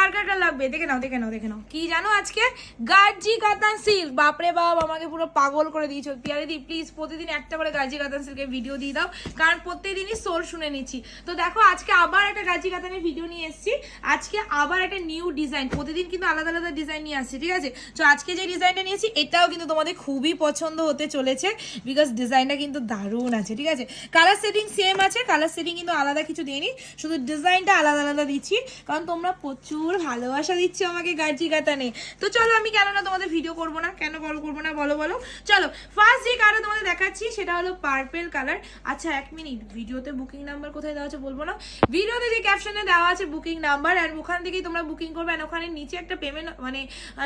কার কার কার লাগবে? দেখে নাও দেখে নাও দেখে নাও। কি জানো আজকে? গার্জি কাতান সিল্ক। বাপরে বাপ, আমাকে পুরো পাগল করে দিয়েছ। পিয়ারে দি প্লিজ প্রতিদিন একটা করে গার্জি কাতান সিল্কের ভিডিও দিয়ে দাও, কারণ প্রত্যেকদিনই সোল শুনে নিচ্ছি। তো দেখো, আজকে আবার একটা গার্জি কাতানের ভিডিও নিয়ে এসেছি। আজকে আবার একটা নিউ ডিজাইন প্রতিদিন কিন্তু আলাদা আলাদা ডিজাইন নিয়ে আসছি, ঠিক আছে? তো আজকে যে ডিজাইনটা নিয়েছি, এটাও কিন্তু তোমাদের খুবই পছন্দ হতে চলেছে বিকজ ডিজাইনটা কিন্তু দারুণ আছে, ঠিক আছে? কালার সেটিং সেম আছে কালার সেটিং কিন্তু আলাদা কিছু দিইনি শুধু ডিজাইনটা আলাদা আলাদা দিচ্ছি, কারণ তোমরা প্রচুর ভালোবাসা দিচ্ছ আমাকে গার্জি কাতানে তো চলো আমি কেন না তোমাদের ভিডিও করব না, কেন কল করব না, বলো বলো। চলো ফার্স্ট যে কালার তোমাদের দেখাচ্ছি, সেটা হলো পার্পেল কালার আচ্ছা এক মিনিট ভিডিওতে বুকিং নাম্বার কোথায় দেওয়া আছে বলব না? ভিডিওতে যে ক্যাপশনে দেওয়া আছে বুকিং নাম্বার আর ওখান থেকেই তোমরা বুকিং করবে আর ওখানে নিচে একটা পেমেন্ট মানে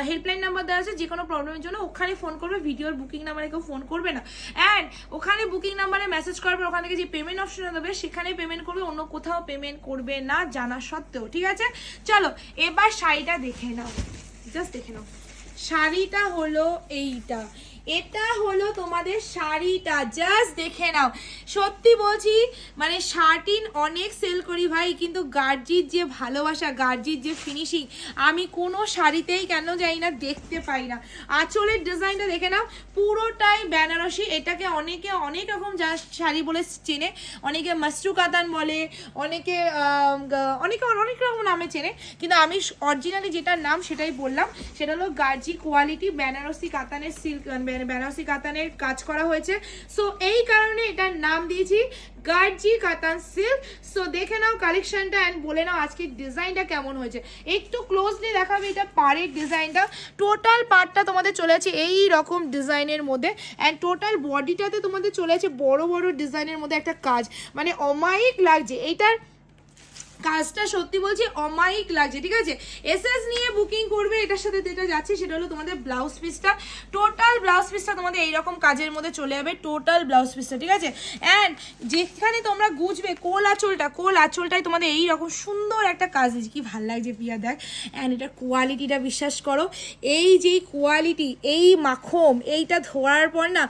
হেল্পলাইন নাম্বার দেওয়া আছে যে কোনো প্রবলেমের জন্য ওখানে ফোন করবে ভিডিওর বুকিং নাম্বারে কেউ ফোন করবে না। অ্যান্ড ওখানে বুকিং নাম্বারে মেসেজ করবে ওখান থেকে যে পেমেন্ট অপশন দেবে সেখানে পেমেন্ট করবে, অন্য কোথাও পেমেন্ট করবে না, জানা সত্ত্বেও, ঠিক আছে? চলো এবার শাড়িটা দেখে নাও। জাস্ট দেখে নাও। শাড়িটা হলো এইটা। এটা হলো তোমাদের শাড়িটা। জাস্ট দেখে নাও। সত্যি বলছি মানে শার্টিন অনেক সেল করি ভাই, কিন্তু গার্জির যে ভালোবাসা, গার্জির যে ফিনিশিং আমি কোনো শাড়িতেই কেন যাই না দেখতে পাই না। আঁচলের ডিজাইনটা দেখে নাও। পুরোটাই বেনারসি। এটাকে অনেকে অনেক রকম যা শাড়ি বলে চেনে। অনেকে মাসরু কাতান বলে, অনেকে অনেকে অনেক রকম নামে চেনে। কিন্তু আমি অরিজিনালি যেটার নাম সেটাই বললাম, সেটা হলো গার্জি কোয়ালিটি বেনারসি কাতানের সিল্ক বেনারসি কাতানের কাজ করা হয়েছে। সো এই কারণে এটার নাম দিয়েছি গার্জি কাতান সিল্ক সো দেখে নাও কালেকশনটা অ্যান্ড বলে নাও আজকের ডিজাইনটা কেমন হয়েছে। একটু ক্লোজলি দেখাবে এটা পাড়ের ডিজাইনটা টোটাল পার্টটা তোমাদের চলে আছে এই রকম ডিজাইনের মধ্যে। অ্যান্ড টোটাল বডিটাতে তোমাদের চলে আছে বড় বড় ডিজাইনের মধ্যে একটা কাজ। মানে অমায়িক লাগছে। এইটার কাজটা সত্যি বলছি অমায়িক লাগছে, ঠিক আছে? এসএস নিয়ে বুকিং করবে, এটার সাথে যেটা যাচ্ছে সেটা হলো তোমাদের ব্লাউজ পিসটা টোটাল ব্লাউজ পিসটা তোমাদের এইরকম কাজের মধ্যে চলে যাবে টোটাল ব্লাউজ পিসটা ঠিক আছে? অ্যান্ড যেখানে তোমরা গুজবে, কোল আঁচলটা, কোল আঁচলটাই তোমাদের এই রকম সুন্দর একটা কাজ দিয়েছে। কি ভালো লাগছে পিয়া দেখ। অ্যান্ড এটার কোয়ালিটিটা বিশ্বাস করো, এই যে কোয়ালিটি এই মাখম, এইটা ধরার পর না,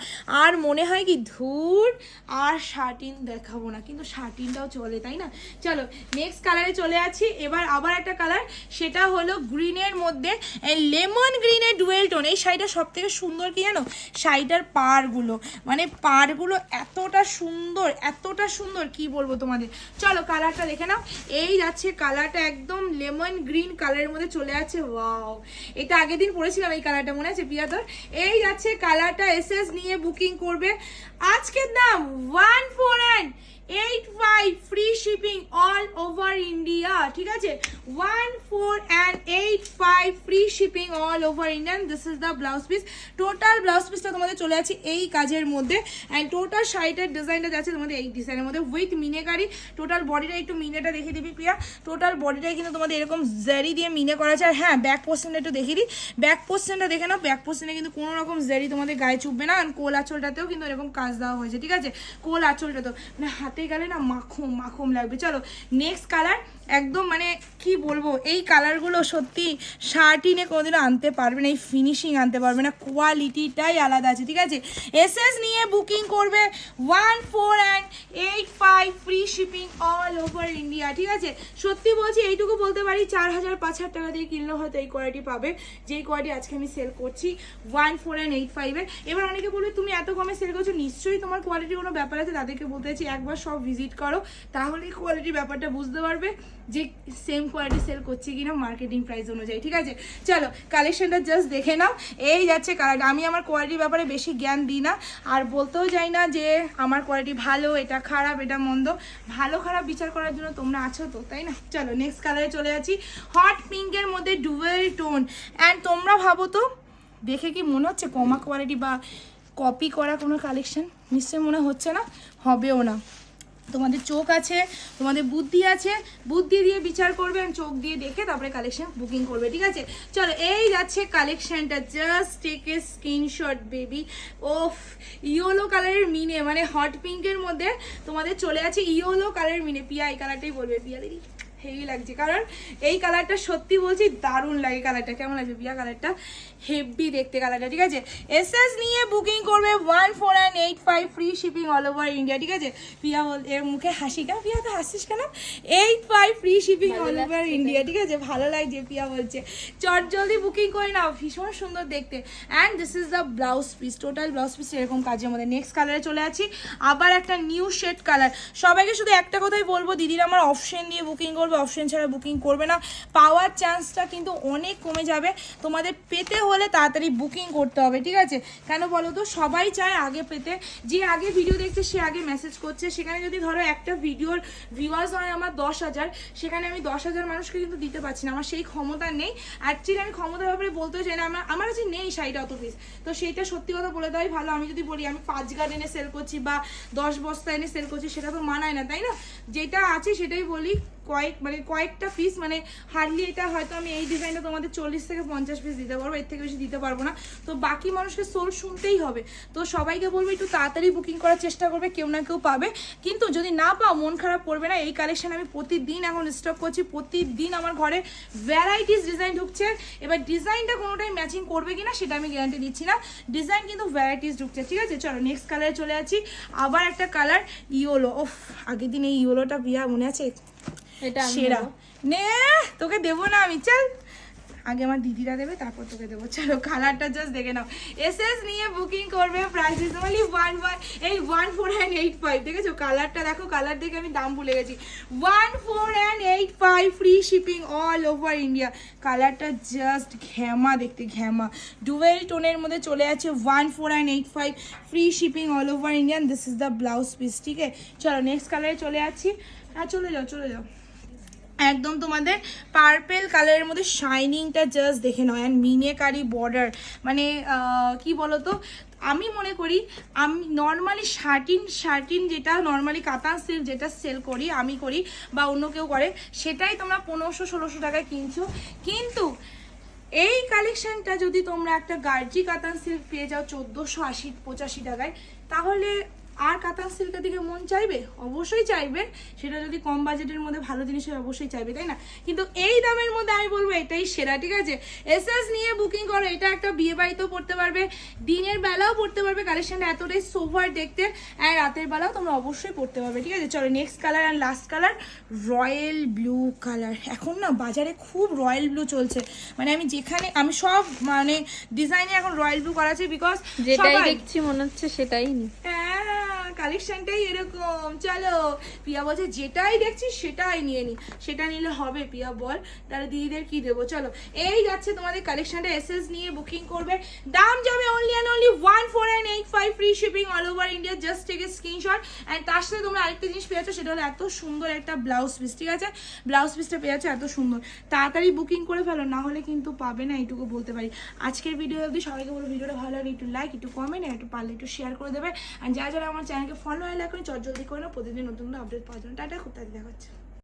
আর মনে হয় কি ধুর আর শার্টিন দেখাবো না, কিন্তু শার্টিনটাও চলে, তাই না? চলো নেক্সট কালারে চলে আছি। এবার আবার একটা কালার সেটা হলো গ্রিনের মধ্যে লেমন গ্রিনের ডুয়েল টোন এই শাড়িটা সব থেকে সুন্দর কি জানো? শাড়িটার পারগুলো মানে পারগুলো এতটা সুন্দর এতটা সুন্দর, কি বলব তোমাদের? চলো কালারটা দেখে নাও। এই যাচ্ছে কালারটা একদম লেমন গ্রিন কালারের মধ্যে চলে আছে। ওয়াও এটা আগের দিন পরেছিলাম এই কালারটা মনে আছে পিয়া তোর এই যাচ্ছে কালারটা এসএস নিয়ে বুকিং করবে। আজকের দাম one four eight five free shipping all over India ঠিক আছে? One four and eight five free shipping all over Indian this is the blouse piece total blouse পিসটা তোমাদের চলে আছে এই কাজের মধ্যে অ্যান্ড টোটাল শাড়িটার ডিজাইনটা যাচ্ছে তোমাদের এই ডিজাইনের মধ্যে উইথ মিনেকারি। টোটাল বডিটা একটু মিনেটা দেখে দিবি, প্রিয়া। টোটাল বডিটাই কিন্তু তোমাদের এরকম জারি দিয়ে মিনে করা আছে। আর হ্যাঁ ব্যাক পোর্শনটা একটু দেখিয়ে দিই। ব্যাক পোর্শনটা দেখে নাও। ব্যাক পোর্শনে কিন্তু কোনো রকম জারি তোমাদের গায়ে চুপবে না কোল আঁচলটাতেও কিন্তু এরকম কাজ দেওয়া হয়েছে, ঠিক আছে? কোল আঁচলটাতেও মানে হাতে গেলে না মাখম মাখম লাগবে। চলো নেক্সট কালার একদম মানে কি বলব, এই কালারগুলো সত্যি শার্টিনে কোনোদিনও আনতে পারবে না, এই ফিনিশিং আনতে পারবে না কোয়ালিটিটাই আলাদা আছে, ঠিক আছে? এসএস নিয়ে বুকিং করবে one four and eight five free shipping all over India ঠিক আছে? সত্যি বলছি, এইটুকু বলতে পারি, চার হাজার পাঁচ হাজার টাকা দিয়ে কিনলে হয়তো এই কোয়ালিটি পাবে। যেই কোয়ালিটি আজকে আমি সেল করছি ওয়ান ফোর অ্যান্ড এইট ফাইভের এবার অনেকে বলবে, তুমি এত কমে সেল করছ, নিশ্চয়ই তোমার কোয়ালিটির কোনো ব্যাপার আছে? তাদেরকে বলতে চাইছি, একবার সব ভিজিট করো, তাহলেই কোয়ালিটির ব্যাপারটা বুঝতে পারবে যে সেম কোয়ালিটি সেল করছে কিনা মার্কেটিং প্রাইস অনুযায়ী, ঠিক আছে? চলো কালেকশনটা জাস্ট দেখে নাও। এই যাচ্ছে কালার আমি আমার কোয়ালিটির ব্যাপারে বেশি জ্ঞান দিই না। আর বলতেও যাই না যে আমার কোয়ালিটি ভালো, এটা খারাপ, এটা মন্দ। ভালো, খারাপ বিচার করার জন্য তোমরা আছো তো, তাই না? চলো নেক্সট কালারে চলে যাচ্ছি। হট পিঙ্কের মধ্যে ডুয়েল টোন অ্যান্ড তোমরা ভাবো তো, দেখে কি মনে হচ্ছে কমা কোয়ালিটি বা কপি করা কোনো কালেকশন নিশ্চয়ই মনে হচ্ছে না? হবেও না। তোমাদের চোখ আছে, তোমাদের বুদ্ধি আছে, বুদ্ধি দিয়ে বিচার করবে আর চোখ দিয়ে দেখে তারপরে কালেকশন বুকিং করবে, ঠিক আছে? চলো, এই যাচ্ছে কালেকশনটা just take a screenshot baby of yellow কালারের মিনে মানে হট পিঙ্কের মধ্যে তোমাদের চলে আছে ইয়েলো কালারের মিনে পিয়া এই কালারটাই বলবে পিয়া দিদি হেভি লাগছে। কারণ এই কালারটা সত্যি বলছি দারুণ লাগে কালারটা কেমন লাগছে পিয়া কালারটা হেভি দেখতে কালারটা ঠিক আছে? এস এস নিয়ে বুকিং করবে one four and eight five free shipping all over India ঠিক আছে? পিয়া বল এর মুখে হাসি কেন? পিয়া তো হাসিস কেন? Eight five free shipping all over India ঠিক আছে? ভালো লাগছে পিয়া বলছে। চট জলদি বুকিং করে নাও ভীষণ সুন্দর দেখতে। And this is the blouse piece total blouse piece এরকম কাজের মধ্যে। নেক্সট কালারে চলে আছি। আবার একটা নিউ শেড কালার সবাইকে শুধু একটা কথাই বলব দিদির আমার অপশন দিয়ে বুকিং করবে। অপশন ছাড়া বুকিং করবে না, পাওয়ার চান্সটা কিন্তু অনেক কমে যাবে। তোমাদের পেতে হলে তাড়াতাড়ি বুকিং করতে হবে, ঠিক আছে? কেন বলো তো? সবাই চায় আগে পেতে। যে আগে ভিডিও দেখছে, সে আগে মেসেজ করছে। সেখানে যদি ধরো একটা ভিডিওর ভিউয়ার্স হয় আমার দশ হাজার, সেখানে আমি দশ হাজার মানুষকে কিন্তু দিতে পারছি না। আমার সেই ক্ষমতা নেই। অ্যাকচুয়ালি আমি ক্ষমতার ব্যাপারে বলতে চাই না। আমার আমার কাছে নেই শাড়িটা অত পিস তো সেইটা সত্যি কথা বলে দেওয়াই ভালো। আমি যদি বলি, আমি পাঁচ গার্ড এনে সেল করছি বা দশ বস্তা এনে সেল করছি, সেটা তো মানায় না, তাই না? যেটা আছে সেটাই বলি। কয়েক মানে কয়েকটা পিস মানে হার্ডলি এটা হয়তো আমি এই ডিজাইনটা তোমাদের চল্লিশ থেকে পঞ্চাশ পিস দিতে পারব, এর থেকে বেশি দিতে পারব না। তো বাকি মানুষকে সোল শুনতেই হবে। তো সবাইকে বলব একটু তাড়াতাড়ি বুকিং করার চেষ্টা করবে, কেউ না কেউ পাবে। কিন্তু যদি না পাও, মন খারাপ করবে না। এই কালেকশন আমি প্রতিদিন এখন স্টক করছি, প্রতিদিন আমার ঘরে ভ্যারাইটিস ডিজাইন ঢুকছে। এবার ডিজাইনটা কোনোটাই ম্যাচিং করবে কিনা, সেটা আমি গ্যারান্টি দিচ্ছি না। ডিজাইন কিন্তু ভ্যারাইটিস ঢুকছে, ঠিক আছে? চলো নেক্সট কালারে চলে যাচ্ছি। আবার একটা কালার ইয়োলো ওফ আগের দিন এই ইয়োলোটা বিয়া মনে আছে? এটা সেরা। নে তোকে দেবো না আমি চল। আগে আমার দিদিরা দেবে তারপর তোকে দেবো। চলো কালারটা জাস্ট দেখে নাও। এস এস নিয়ে বুকিং করবে price is only one one এই one four and eight five দেখেছ? কালারটা দেখো কালার দেখে আমি দাম ভুলে গেছি। One four and eight five free shipping all over India কালারটা জাস্ট ঘ্যামা দেখতে ঘ্যামা ডুয়েল টোনের মধ্যে চলে আছে one four and eight five free shipping all over Indian this is the blouse piece ঠিক আছে? চলো নেক্সট কালারে চলে যাচ্ছি। হ্যাঁ চলে যাও চলে যাও। একদম তোমাদের পার্পেল কালারের মধ্যে শাইনিংটা জাস্ট দেখে নাও অ্যান্ড মিনেকারি বর্ডার মানে কি বলো তো আমি মনে করি, আমি নর্মালি শার্টিন শার্টিন যেটা নর্মালি কাতান সিল্ক যেটা সেল করি, আমি করি বা অন্য কেউ করে, সেটাই তোমরা পনেরোশো, ষোলোশো টাকায় কিনছো। কিন্তু এই কালেকশানটা যদি তোমরা একটা গার্জি কাতান সিল্ক পেয়ে যাও, চোদ্দোশো আশি, পঁচাশি টাকায়, তাহলে আর কাতান সিল্কের দিকে মন চাইবে? অবশ্যই চাইবে। সেটা যদি কম বাজেটের মধ্যে ভালো জিনিস হয় অবশ্যই চাইবে তাই না? কিন্তু এই দামের মধ্যে আমি বলব এটাই সেরা ঠিক আছে? এস এস নিয়ে বুকিং করো এটা একটা বিয়ে বাড়িতেও পড়তে পারবে দিনের বেলাও পড়তে পারবে কালেকশনটা এতটাই সোভার দেখতে আর রাতের বেলাও তোমরা অবশ্যই পড়তে পারবে ঠিক আছে? চলো next colour and last colour royal blue colour এখন না বাজারে খুব রয়্যাল ব্লু চলছে। মানে আমি যেখানে আমি সব মানে ডিজাইনে এখন রয়্যাল ব্লু করা আছে বিকজ যেটাই দেখছি মনে হচ্ছে সেটাই হ্যাঁ কালেকশনটাই এরকম। চলো পিয়া বলছে, যেটাই দেখছি সেটাই নিয়ে নি। সেটা নিলে হবে পিয়া বল। তাহলে দিদিদের কি দেবো? চলো, এই যাচ্ছে তোমাদের কালেকশনটা এসএস নিয়ে বুকিং করবে। দাম যাবে only and only one four and eight five free shipping all over India just a screenshot and তার সাথে তোমরা আরেকটা জিনিস পেয়েছ সেটা হলো এত সুন্দর একটা ব্লাউজ পিস ঠিক আছে? ব্লাউজ পিসটা পেয়েছ এত সুন্দর। তাড়াতাড়ি বুকিং করে ফেলো, না হলে কিন্তু পাবে না, এইটুকু বলতে পারি। আজকের ভিডিও অবধি সবাইকে বলো ভিডিওটা ভালো লাগে একটু লাইক একটু কমেন্ট একটু পারলে একটু শেয়ার করে দেবে। আর যারা যারা আমার চ্যানেলকে ফলো হয় এখন চট জলদি করে প্রতিদিন নতুন নতুন আপডেট পাওয়ার জন্য। টাটা, খুব তাড়াতাড়ি দেখা হচ্ছে।